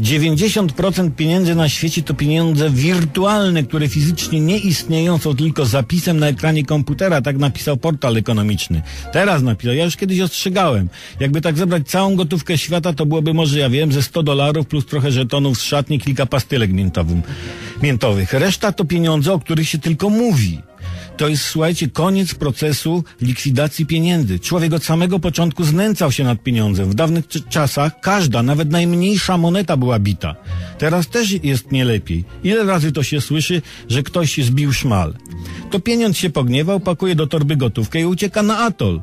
90% pieniędzy na świecie to pieniądze wirtualne, które fizycznie nie istnieją, są tylko zapisem na ekranie komputera. Tak napisał portal ekonomiczny. Teraz napisał. Ja już kiedyś ostrzegałem. Jakby tak zebrać całą gotówkę świata, to byłoby może, ja wiem, ze 100 dolarów plus trochę żetonów z szatni, kilka pastylek miętowym, miętowych. Reszta to pieniądze, o których się tylko mówi. To jest, słuchajcie, koniec procesu likwidacji pieniędzy. Człowiek od samego początku znęcał się nad pieniądzem. W dawnych czasach każda, nawet najmniejsza moneta była bita. Teraz też jest nie lepiej. Ile razy to się słyszy, że ktoś zbił szmal? To pieniądz się pogniewał, pakuje do torby gotówkę i ucieka na atol.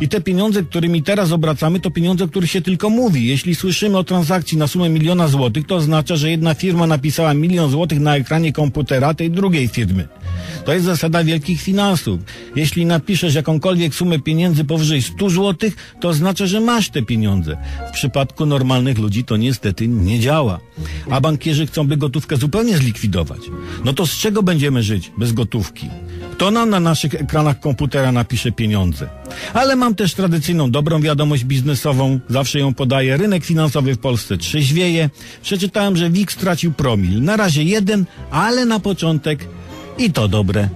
I te pieniądze, którymi teraz obracamy, to pieniądze, o których się tylko mówi. Jeśli słyszymy o transakcji na sumę miliona złotych, to oznacza, że jedna firma napisała milion złotych na ekranie komputera tej drugiej firmy. To jest zasada wielkich finansów. Jeśli napiszesz jakąkolwiek sumę pieniędzy powyżej 100 złotych, to oznacza, że masz te pieniądze. W przypadku normalnych ludzi to niestety nie działa. A bankierzy chcą by gotówkę zupełnie zlikwidować. No to z czego będziemy żyć bez gotówki? Kto nam na naszych ekranach komputera napisze pieniądze? Ale mam też tradycyjną dobrą wiadomość biznesową, zawsze ją podaję. Rynek finansowy w Polsce trzeźwieje. Przeczytałem, że WIG stracił promil. Na razie jeden, ale na początek i to dobre.